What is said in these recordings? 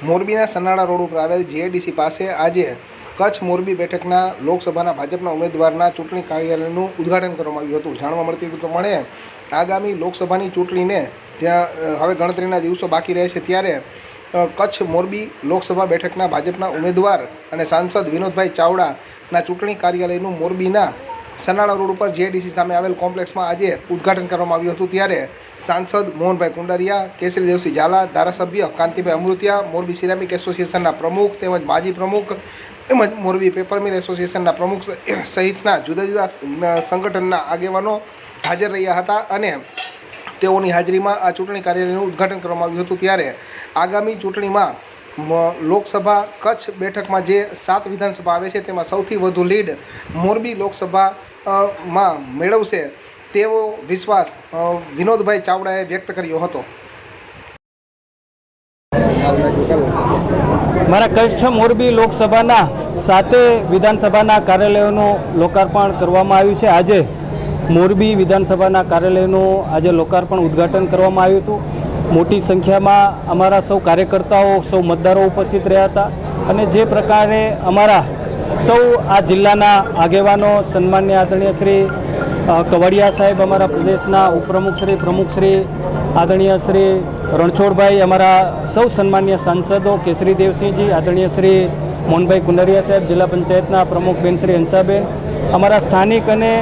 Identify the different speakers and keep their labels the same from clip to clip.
Speaker 1: મોરબીના સનાળા રોડ ઉપર આવેલ જીએડીસી પાસે આજે કચ્છ મોરબી બેઠકના લોકસભાના ભાજપના ઉમેદવારના ચૂંટણી કાર્યાલયનું ઉદ્ઘાટન કરવામાં આવ્યું હતું. જાણવા મળતી પ્રમાણે આગામી લોકસભાની ચૂંટણીને ત્યાં હવે ગણતરીના દિવસો બાકી રહે છે ત્યારે કચ્છ મોરબી લોકસભા બેઠકના ભાજપના ઉમેદવાર અને સાંસદ વિનોદભાઈ ચાવડાના ચૂંટણી કાર્યાલયનું મોરબીના સનાળા રોડ ઉપર જેડીસી સામે આવેલ કોમ્પ્લેક્સમાં આજે ઉદ્ઘાટન કરવામાં આવ્યું હતું. ત્યારે સાંસદ મોહનભાઈ કુંડારિયા, કેસરી દેવસિંહ ઝાલા, ધારાસભ્ય કાંતિભાઈ અમૃતિયા, મોરબી સિરામિક એસોસિએશનના પ્રમુખ તેમજ માજી પ્રમુખ તેમજ મોરબી પેપર મિલ એસોસિએશનના પ્રમુખ સહિતના જુદા જુદા સંગઠનના આગેવાનો હાજર રહ્યા હતા અને તેઓની હાજરીમાં આ ચૂંટણી કાર્યાલયનું ઉદ્ઘાટન કરવામાં આવ્યું હતું. ત્યારે આગામી ચૂંટણીમાં લોકસભા કચ્છ બેઠકમાં જે સાત વિધાનસભા આવે છે, તેમાં સૌથી વધુ લીડ મોરબી લોકસભા માં મેળવશે તેવો વિશ્વાસ વિનોદભાઈ ચાવડાએ વ્યક્ત કર્યો હતો.
Speaker 2: મારા કચ્છ મોરબી લોકસભાના સાતે વિધાનસભાના કાર્યાલયોનું લોકાર્પણ કરવામાં આવ્યું છે. આજે મોરબી વિધાનસભાના કાર્યાલયનું આજે લોકાર્પણ ઉદ્ઘાટન કરવામાં આવ્યું હતું. મોટી સંખ્યામાં અમારા સૌ કાર્યકર્તાઓ, સૌ મતદારો ઉપસ્થિત રહ્યા હતા અને જે પ્રકારે અમારા સૌ આ જિલ્લાના આગેવાનો, સન્માન્ય આદરણીય શ્રી કવાડિયા સાહેબ અમારા પ્રદેશના ઉપપ્રમુખ શ્રી, પ્રમુખ શ્રી, આદરણીય શ્રી રણછોડભાઈ, અમારા સૌ સન્માન્ય સાંસદો કેસરી દેવસિંહજી આદરણીય શ્રી મોહનભાઈ કુંડારિયા સાહેબ, જિલ્લા પંચાયતના પ્રમુખ બેન શ્રી હંસાબેન, અમારા સ્થાનિક અને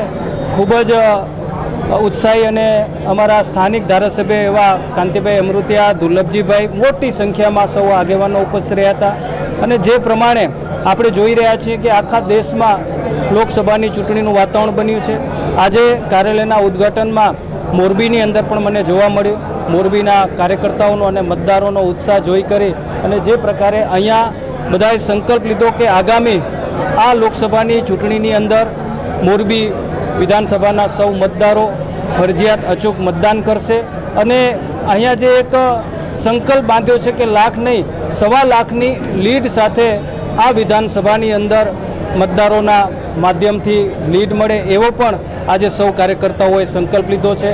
Speaker 2: ખૂબ જ ઉત્સાહી અને અમારા સ્થાનિક ધારાસભ્ય એવા કાંતિભાઈ અમૃતિયા, દુર્લભજીભાઈ મોટી સંખ્યામાં સૌ આગેવાનો ઉપસ્થિત રહ્યા હતા. અને જે પ્રમાણે આપણે જોઈ રહ્યા છીએ કે આખા દેશમાં લોકસભાની ચૂંટણીનું વાતાવરણ બન્યું છે. આજે કાર્યાલયના ઉદ્ઘાટનમાં મોરબીની અંદર પણ મને જોવા મળ્યું. મોરબીના કાર્યકર્તાઓનો અને મતદારોનો ઉત્સાહ જોઈ કરી અને જે પ્રકારે અહીંયા બધાએ સંકલ્પ લીધો કે આગામી આ લોકસભાની ચૂંટણીની અંદર મોરબી વિધાનસભાના સૌ મતદારો ફરજિયાત અચૂક મતદાન કરશે. અને અહીંયા જે એક સંકલ્પ બાંધ્યો છે કે લાખ નહીં, સવા લાખની લીડ સાથે આ વિધાનસભાની અંદર મતદારોના માધ્યમથી લીડ મળે એવો પણ આજે સૌ કાર્યકર્તાઓએ સંકલ્પ લીધો છે.